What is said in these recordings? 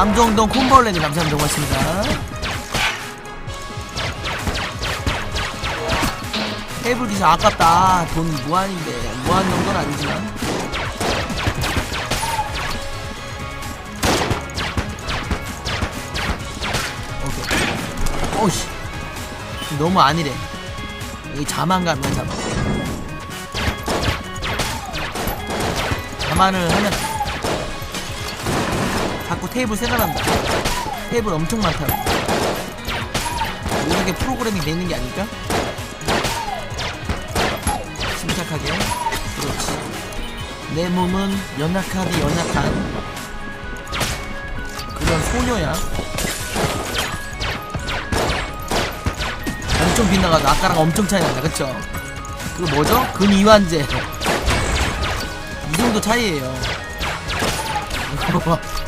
감정동 콤벌레님 감사합니다. 고맙습니다. 테이블 기사 아깝다. 돈 무한인데 무한 정도는 아니지만. 오케이. 어우씨. 너무 아니래 여기 자만감이야 자만. 자만을 하면 테이블 생각난다. 테이블 엄청 많다고 모든 게 프로그래밍 돼 있는 게 아닐까? 침착하게. 그렇지. 내 몸은 연약하디 연약한 그런 소녀야. 엄청 빗나가도 아까랑 엄청 차이 난다. 그쵸? 그거 뭐죠? 근이완제. 이 정도 차이에요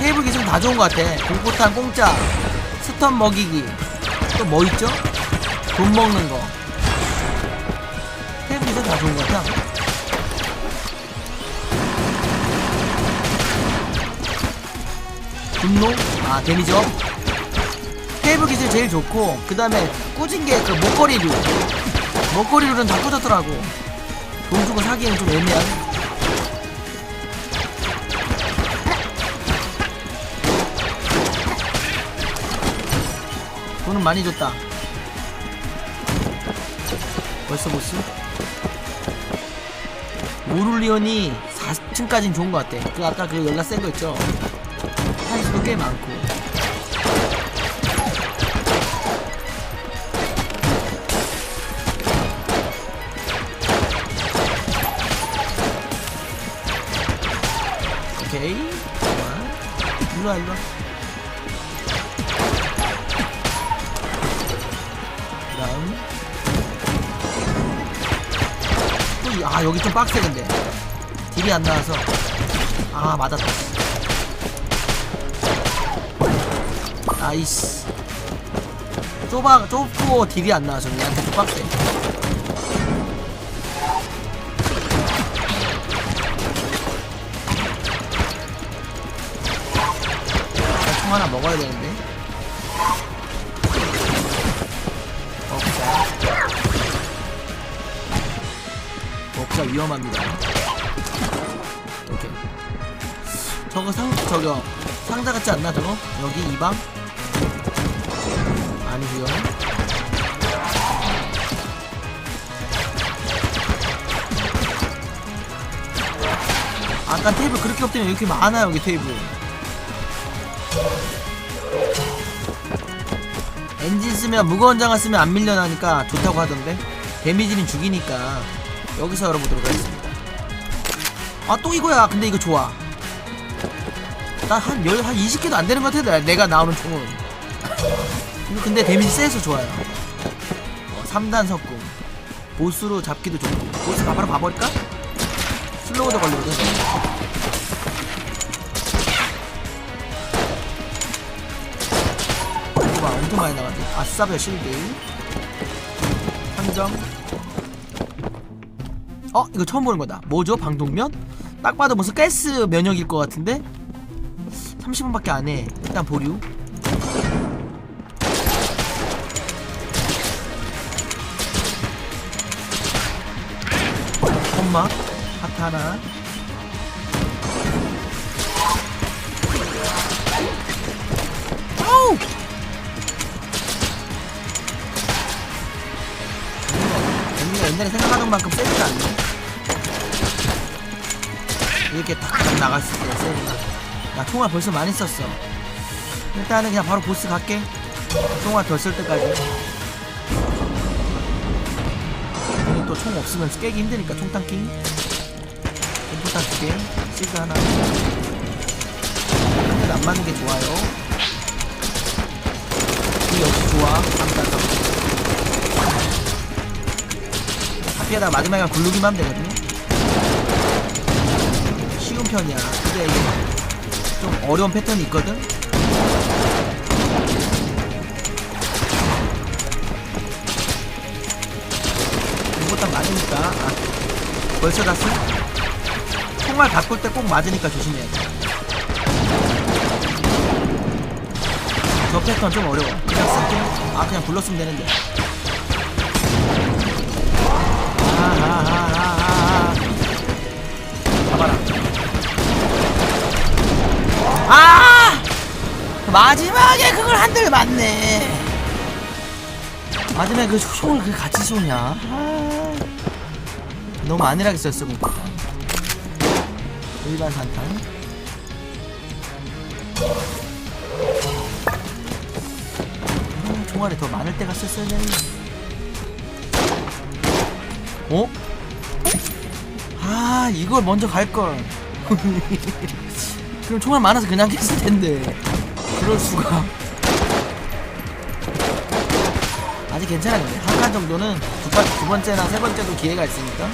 테이블 기술 다 좋은 것 같아. 공포탄 공짜 스턴 먹이기. 또 뭐 있죠? 돈 먹는 거. 테이블 기술 다 좋은 것 같아. 분노? 아 데미죠 테이블 기술 제일 좋고 그 다음에 꾸진 게 그 목걸이류. 목걸이류는 다 꾸졌더라고. 돈 주고 사기에는 좀 애매한 돈은 많이 줬다. 벌써 보스? 오룰리온이 4층까지는 좋은 것 같아. 그 아까 그 연락 센 거 있죠? 타이수도 꽤 많고. 오케이. 좋아. 일로와 일로와 아 여기 좀 빡세 근데. 딜이 안 나와서. 아 맞았다. 아이씨 좁아 좁고 딜이 안 나와서 얘한테 좀 빡세. 자, 총 하나 먹어야 되는데 먹자 위험합니다. 오케이. 저거 상 저거. 상자 같지 않나 저거? 여기 이 방? 아니고요 아까 테이블 그렇게 없더니 이렇게 많아요 여기 테이블. 엔진 쓰면 무거운 장화 쓰면 안 밀려나니까 좋다고 하던데? 데미지는 죽이니까 여기서 열어보도록 하겠습니다. 아 또 이거야. 근데 이거 좋아. 나한 한 20개도 안 되는 것 같아. 내가 나오는 총은. 이거 근데 데미지 세서 좋아요. 어, 3단 석궁. 보스로 잡기도 좋고. 보스 바로 봐버릴까? 슬로우도 걸리거든. 이거 봐 엄청 많이 나가지 아싸베 실드. 상점 어 이거 처음 보는 거다. 뭐죠 방독면? 딱 봐도 무슨 가스 면역일 것 같은데? 30분밖에 안해. 일단 보류. 엄마 하트 하나. 아우 우리가 옛날에 생각하던 만큼 세지가 않네. 이렇게 탁탁 나갔을 때 세지가 나 통화 벌써 많이 썼어. 일단은 그냥 바로 보스 갈게. 통화 덜쓸 때까지. 또 총 없으면 깨기 힘드니까 총탄킹 공포탄 두개 실드 하나. 한대도 안 맞는 게 좋아요. 이 역시 좋아 앞에다가 마지막에 굴르기만 하면 되거든요 쉬운 편이야 근데 이게 좀 어려운 패턴이 있거든 이것도 맞으니까 아, 벌써 갔어? 총알 바꿀 때 꼭 맞으니까 조심해야 돼. 저 패턴 좀 어려워. 그냥 쓸게. 아 그냥 불렀으면 되는데. 아아아아아. 가봐라. 아! 마지막에 그걸 한 대를 맞네. 마지막에 그 총을 그 같이 쏘냐? 아. 너무 안일하게 썼어, 그니까. 일반 산탄. 아, 총알이 더 많을 때가 썼어야 되는데. 어? 아, 이걸 먼저 갈걸. 그럼 총알 많아서 그냥 했을 텐데. 그럴 수가. 아직 괜찮아, 근데. 한 칸 정도는 두, 번- 두 번째나 세 번째도 기회가 있으니까.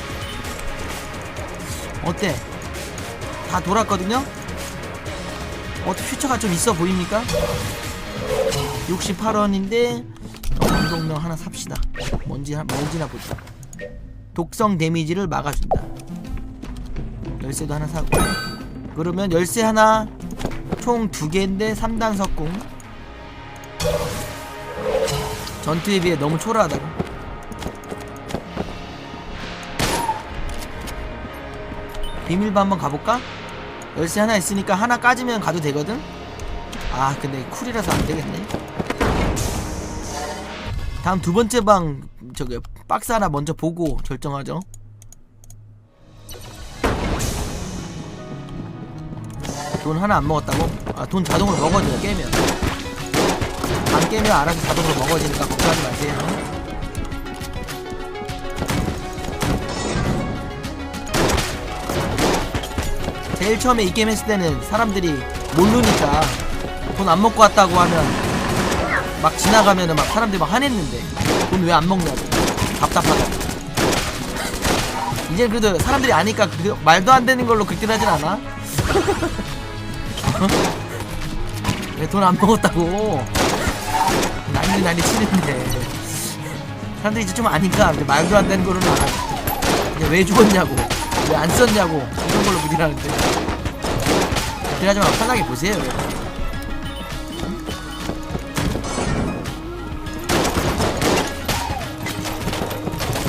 어때? 다 돌았거든요? 어때 퓨처가 좀 있어 보입니까? 68원인데 운동명 하나 삽시다 뭔지, 뭔지나 보자 독성 데미지를 막아준다. 열쇠도 하나 사고. 그러면 열쇠 하나 총 두 개인데 3단 석궁. 전투에 비해 너무 초라하다고. 비밀방 한번 가볼까? 열쇠 하나 있으니까 하나 까지면 가도 되거든? 아 근데 쿨이라서 안 되겠네. 다음 두 번째 방 저기 박스 하나 먼저 보고 결정하죠. 돈 하나 안 먹었다고? 아 돈 자동으로 먹어줘요 깨면. 안 깨면 알아서 자동으로 먹어지니까 걱정하지 마세요. 제일 처음에 이 게임 했을 때는 사람들이 모르니까 돈 안 먹고 왔다고 하면 막 지나가면은 막 사람들이 막 화냈는데 돈 왜 안 먹냐고 답답하다. 이제 그래도 사람들이 아니까 그 말도 안 되는 걸로 그렇게 하진 않아? 왜 돈 안 먹었다고? 난리 난리 치는데. 사람들이 이제 좀 아니까 말도 안 되는 안 하고 이제 왜 죽었냐고 왜 안 썼냐고 이런 걸로 부디라는데. 그러지 마 편하게 보세요 여러분.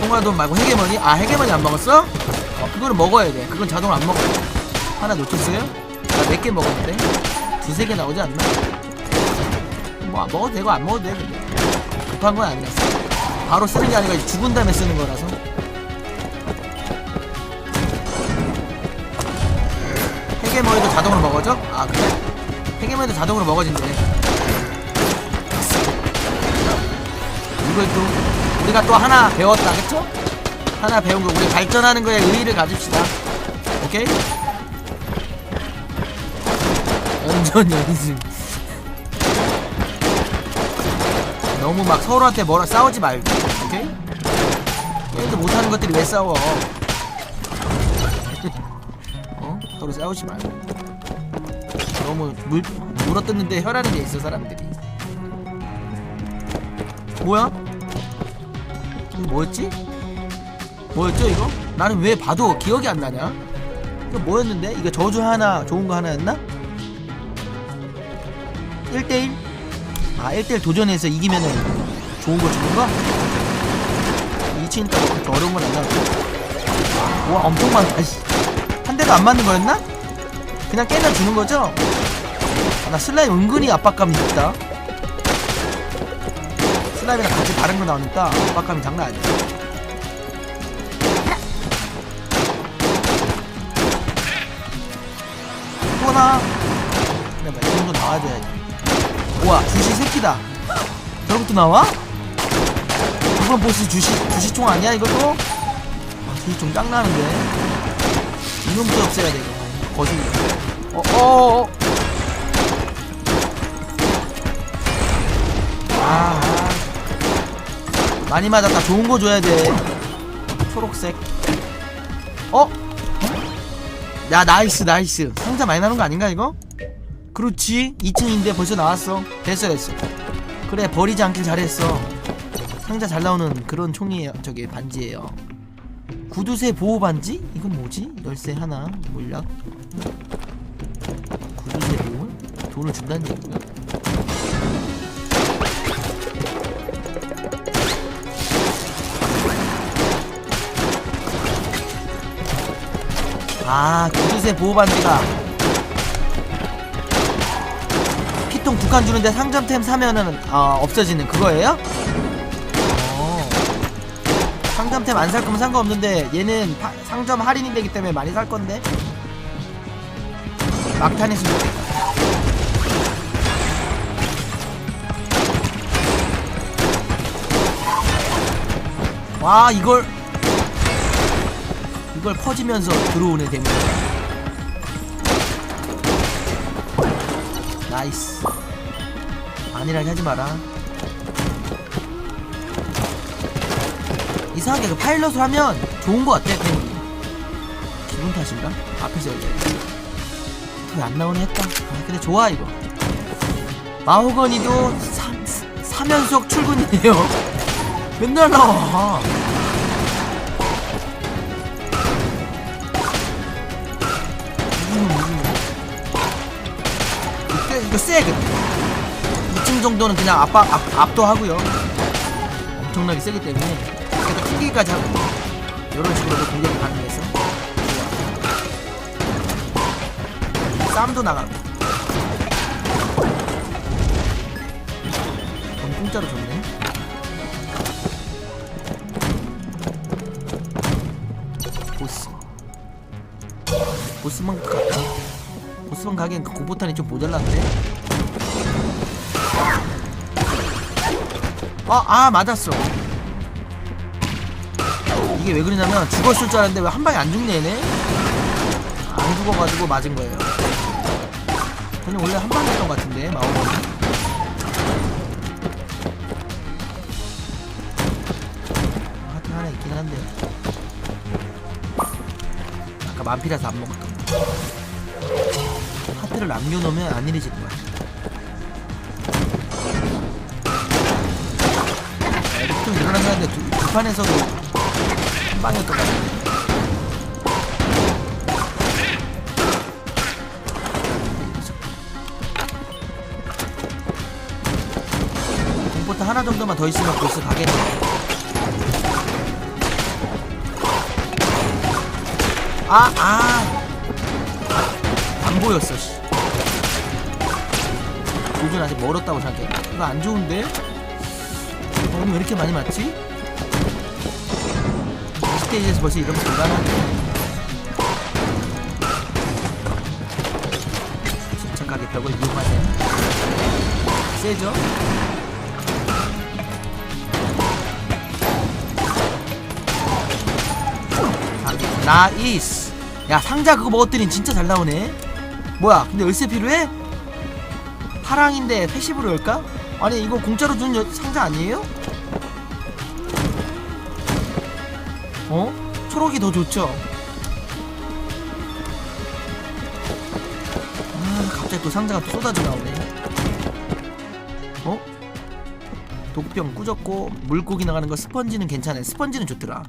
통화돈 말고 헤게머니? 아 헤게머니 안 먹었어? 어 그거는 먹어야 돼 그건 자동으로 안 먹어요 하나 놓쳤어요? 나몇 개 먹었는데? 두세 개 나오지 않나? 뭐 먹어도 되고 안 먹어도 돼 근데 급한 건 아니라서 바로 쓰는 게 아니라 죽은 다음에 쓰는 거라서 헤게머니도 자동으로 먹어져? 아 그래? 헤게머니도 자동으로 먹어진대 이걸 또 우리가 또 하나 배웠다 그쵸? 하나 배운 거 우리 발전하는 거에 의의를 가집시다 오케이? 연전 연습 너무 막 서로한테 뭐라 싸우지 말고 오케이? 게임도 못하는 것들이 왜 싸워 어? 서로 싸우지 말고 너무 물, 물어뜯는데 혈안이 돼 있어 사람들이 뭐야? 이거 뭐였지? 뭐였죠 이거? 나는 왜 봐도 기억이 안 나냐? 이거 뭐였는데? 이거 저주 하나 좋은 거 하나였나? 1대1? 아 1대1 도전해서 이기면은 좋은 거 주는 거? 2층이니까 뭐 그렇게 어려운 건안 나올 거야 와 엄청 많다 씨. 한 대도 안 맞는 거였나? 그냥 깨면 주는 거죠? 아, 나 슬라임 은근히 압박감이 있다 슬라임이랑 같이 다른 거 나오니까 압박감이 장난 아니야. 또 하나. 잠깐만 이 정도 나와줘야지 우와 주시 새끼다. 저런 것도 나와? 이번 보스 주시 주시총 아니야 이것도? 아 주시총 짱나는데. 이놈부터 없애야 돼 이거. 거슬려 어어어 아, 아 많이 맞았다 좋은 거 줘야 돼 초록색 어? 야 나이스 나이스 상자 많이 나는 거 아닌가 이거? 그렇지 2층인데 벌써 나왔어 됐어 됐어 그래 버리지 않길 잘했어 상자 잘 나오는 그런 총이에요 저기 반지예요 구두쇠 보호 반지? 이건 뭐지? 열쇠 하나 물약 구두쇠 보호? 돈을 준다는 얘기인가? 아 구두쇠 보호 반지가 피통 두 칸 주는데 상점템 사면은 어, 없어지는 그거예요? 어. 상점템 안 살 거면 상관없는데 얘는 파- 상점 할인이 되기 때문에 많이 살 건데 막탄에서 좋겠다. 와 이걸 이걸 퍼지면서 들어오네 데미지 나이스. 안일하게 하지 마라. 이상하게 그 파일럿을 하면 좋은 거 같아 그냥 기분 탓인가? 앞에서 왜안 나오니 했다. 아, 근데 좋아 이거. 마호건이도 3연속 출근이에요. 맨날 나와 이거, 세 근데 2층 정도는 그냥 압박 압, 압도하고요. 엄청나게 세기 때문에 그래도 튕기기까지 하고 이런 식으로도 공격이 가능해서. 좋아 쌈도 나가고. 그럼 공짜로 줬네. 보스. 보스만 갈까? 보스만 가기엔 그 고보탄이 좀 모자란데? 아, 아 맞았어. 이게 왜 그러냐면 죽었을 줄 알았는데 왜 한 방에 안 죽네 얘네? 안 죽어가지고 맞은 거예요. 저는 원래 한 방이었던 것 같은데 마오가는 하여튼 하나 있긴 한데. 아까 만피라서 안 먹었던 거 하트를 남겨놓으면 안 이래지는 거야 좀 일어나긴 하는데 두, 두 판에서도 한 방이었던 것 같은데 공포트 하나 정도만 더 있으면 보스 가겠네 아, 아. 안 보였어, 씨. 도전 아직 멀었다고 생각해. 이거 안 좋은데? 어, 왜 이렇게 많이 맞지? 이 스테이지에서 벌써 이러면 곤란하네. 침착하게 벽을 이용하네. 세죠? 아, 나이스 야 상자 그거 먹었더니 진짜 잘 나오네 뭐야 근데 열쇠 필요해? 파랑인데 패시브로 열까? 아니 이거 공짜로 준 여- 상자 아니에요? 어? 초록이 더 좋죠? 아 갑자기 또 상자가 또 쏟아져 나오네 어? 독병 꾸졌고 물고기 나가는 거 스펀지는 괜찮아 스펀지는 좋더라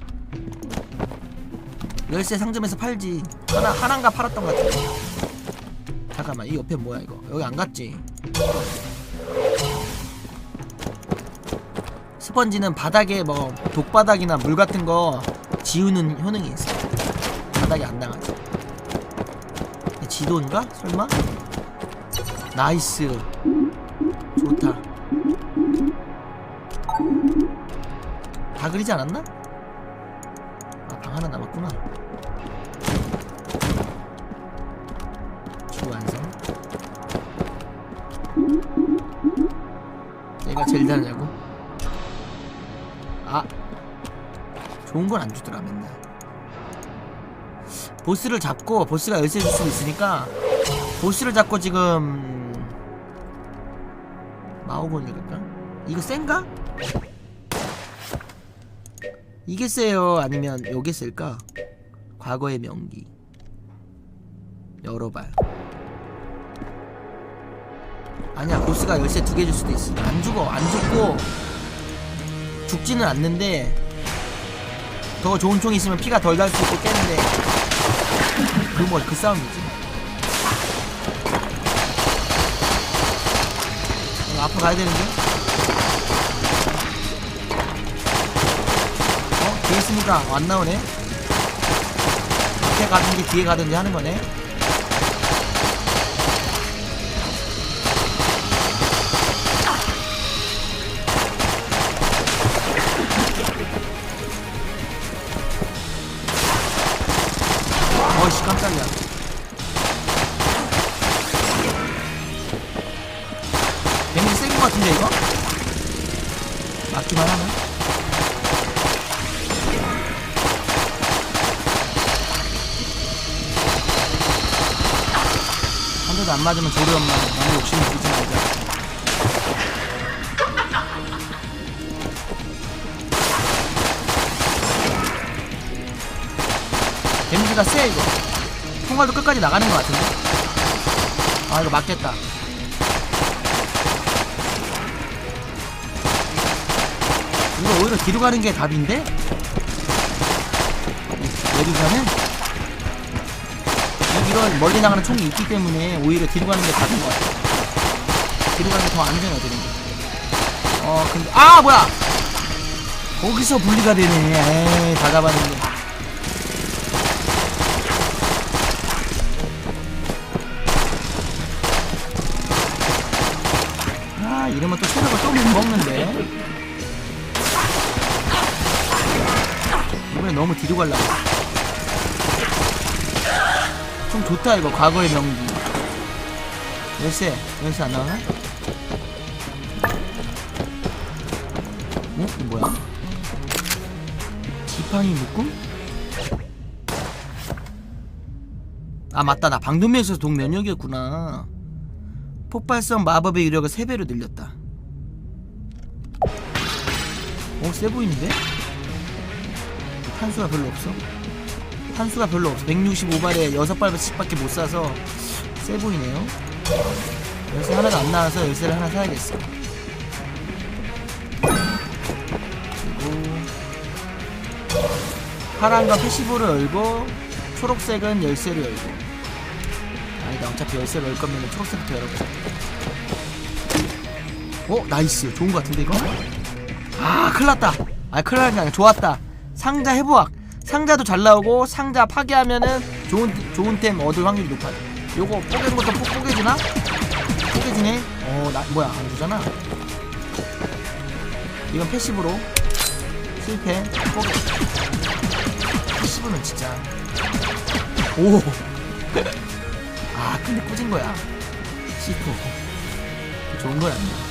열쇠 상점에서 팔지 하나 하나인가 팔았던 것 같은데 잠깐만 이 옆에 뭐야 이거 여기 안 갔지 스펀지는 바닥에 뭐 독바닥이나 물 같은 거 지우는 효능이 있어. 바닥에 안 나가지 지도인가? 설마? 나이스. 좋다. 다 그리지 않았나? 아, 방 하나 남았구나. 좋은 건 안 주더라 맨날. 보스를 잡고 보스가 열쇠 줄 수도 있으니까 보스를 잡고 지금 마오곤을 갈까? 이거 센가? 이게 세요? 아니면 요게 셀까? 과거의 명기 열어봐요 아니야 보스가 열쇠 두 개 줄 수도 있어 안 죽어 안 죽고 죽지는 않는데 더 좋은 총이 있으면 피가 덜달수 있고 깨는데. 그 뭐 그 싸움이지. 어, 앞으로 가야 되는데? 어? 뒤에 있으니까 안 나오네. 앞에 가든지 뒤에 가든지 하는 거네 같은데 이거? 맞기만 하면 한 대도 안 맞으면 조리 엄마 너무 욕심 부리지 말자. 데미지가 세 이거. 통과도 끝까지 나가는 것 같은데? 아 이거 맞겠다 이거 오히려 뒤로 가는 게 답인데? 내리가는 이런 멀리 나가는 총이 있기 때문에 오히려 뒤로 가는 게 답인 것 같아 뒤로 가는 게더 되는 게어 근데 아 뭐야! 거기서 분리가 되네. 에이 다 잡았는데. 아 이러면 또 체력을 또 못 먹는데 이번에 너무 뒤로 갈라 좀 좋다 이거 과거의 명기 열쇠 열쇠 안 나오나? 어? 뭐야? 지팡이 묶음? 아 맞다 나 방금에서 동면역이었구나 폭발성 마법의 위력을 3배로 늘렸다 어? 세 보이는데? 탄수가 별로 없어? 탄수가 별로 없어. 165발에 6발씩밖에 못 쏴서 세 보이네요. 열쇠 하나도 안 나와서 열쇠를 하나 사야겠어. 그리고 파란 건 패시브를 열고 초록색은 열쇠를 열고. 아니다 어차피 열쇠를 열 거면 초록색부터 열어보자. 어? 나이스. 좋은 거 같은데 이거? 아 큰일났다. 아 아니라 좋았다 상자 해부학. 상자도 잘 나오고 상자 파괴하면은 좋은 좋은 템 얻을 확률이 높아 요거 뽀개는 것도 뽀, 뽀개지나? 뽀개지네. 어 나 뭐야 안 주잖아. 이건 패시브로. 실패. 뽀개 패시브는 진짜. 오. 아 근데 꽂은 거야. C4 좋은 건 아니야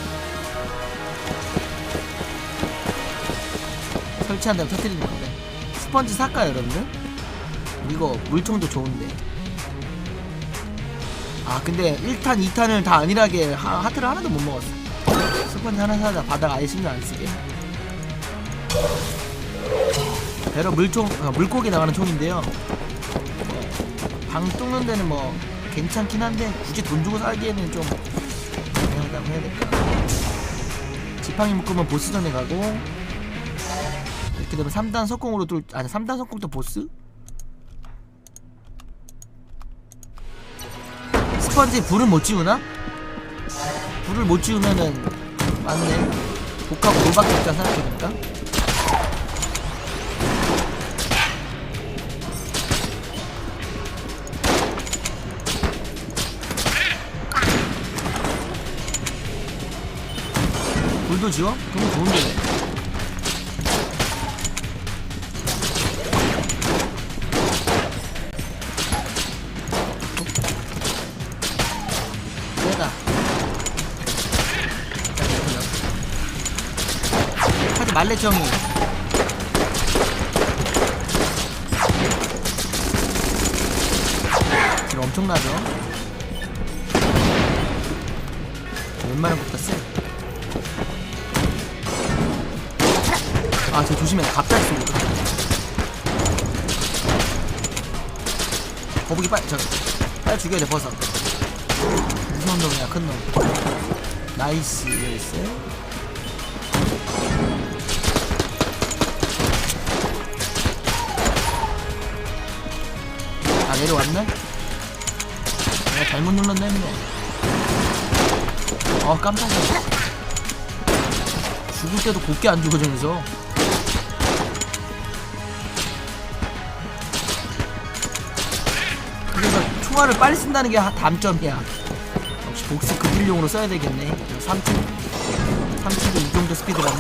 설치한 다음에 터뜨리는 건데. 스펀지 살까요 여러분들? 이거 물총도 좋은데. 아 근데 1탄 2탄을 다 안일하게 하, 하트를 하나도 못 먹었어. 스펀지 하나 사자 바닥 아예 신경 안 쓰게. 배로 물총 어, 물고기 나가는 총인데요. 방 뚫는 데는 뭐 괜찮긴 한데 굳이 돈 주고 살기에는 좀 애매하다고 해야 될까? 지팡이 묶으면 보스전에 가고 이렇게 되면 3단 석궁으로 뚫 아니 3단 석궁도 보스? 스펀지 불을 못 지우나? 불을 못 지우면은 맞네 복하고 물밖에 없다 생각해보니까 불도 지워? 그럼 좋은데 말레정이 질 엄청나죠? 웬만한 것보다 세. 아, 저 조심해. 갑자기 쏘거든. 거북이 빨리, 저, 빨리 죽여야 돼, 버섯. 무서운 놈이야, 큰 놈. 나이스, 열쇠. 내려왔네? 내가 잘못 눌렀나 했네 어 깜짝이야. 죽을 때도 곱게 안 죽어지면서 그래서 총알을 빨리 쓴다는 게 하- 단점이야. 역시 복수 급일용으로 써야 되겠네. 3층 3층도 이 정도 스피드라면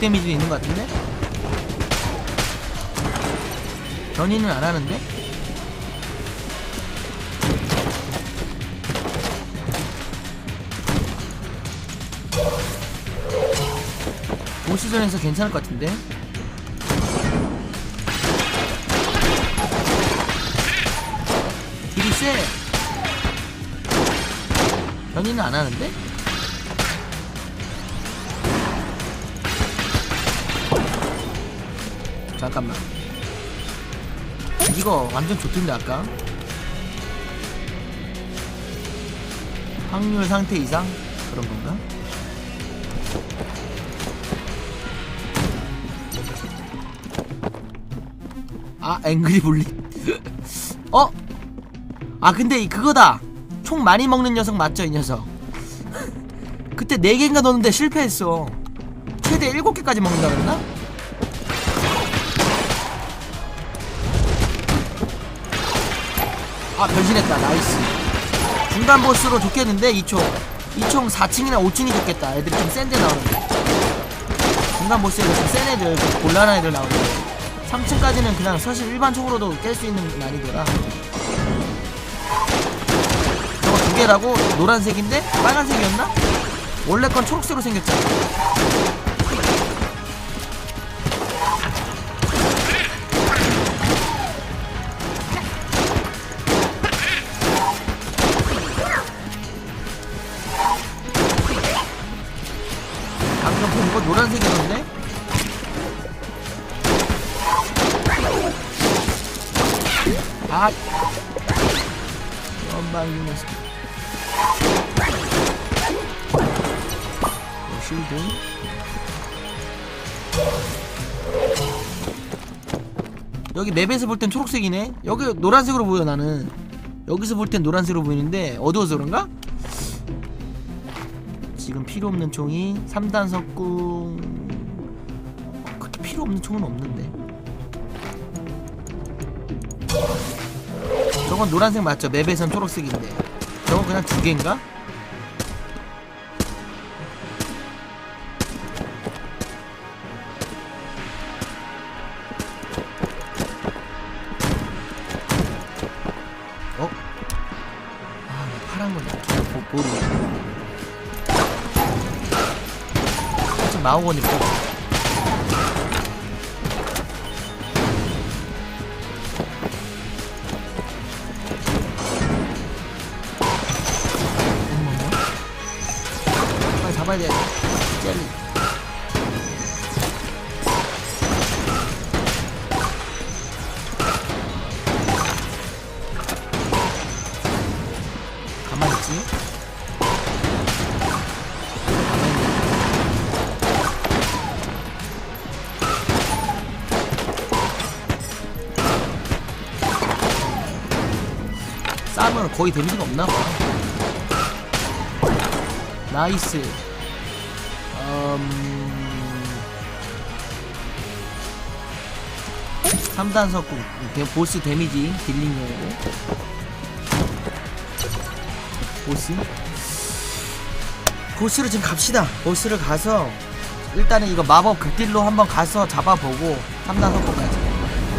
데미지 있는 것 같은데? 견인은 안 하는데? 보스전에서 괜찮을 것 같은데? 딜이 세 견인은 안 하는데? 잠깐만 이거 완전 좋던데 아까 확률 상태 이상? 그런 건가? 아 앵그리 볼리 어? 아 근데 이 그거다 총 많이 먹는 녀석 맞죠 이 녀석 그때 4개인가 넣었는데 실패했어 최대 7개까지 먹는다 그랬나? 아 변신했다. 나이스. 중간 보스로 좋겠는데 이총. 이총 4층이나 5층이 좋겠다. 애들이 좀 센데 나오는데. 중간 보스에서 좀 센 애들 좀 곤란한 애들 나오는데. 3층까지는 그냥 사실 일반 총으로도 깰 수 있는 난이도라. 저거 두 개라고? 노란색인데? 빨간색이었나? 원래 건 초록색으로 생겼잖아 여기 맵에서 볼 땐 초록색이네 여기 노란색으로 보여 나는 여기서 볼 땐 노란색으로 보이는데 어두워서 그런가? 지금 필요 없는 총이 3단 석궁 어, 그렇게 필요 없는 총은 없는데 저건 노란색 맞죠? 맵에선 초록색인데 저건 그냥 두 개인가? 마오건이 보고. 거의 데미지가 없나봐. 나이스. 음... 3단 석궁. 데- 보스 데미지 딜링용으로. 보스? 보스를 지금 갑시다. 보스를 가서 일단은 이거 마법 극딜로 한번 가서 잡아보고 3단 석궁까지.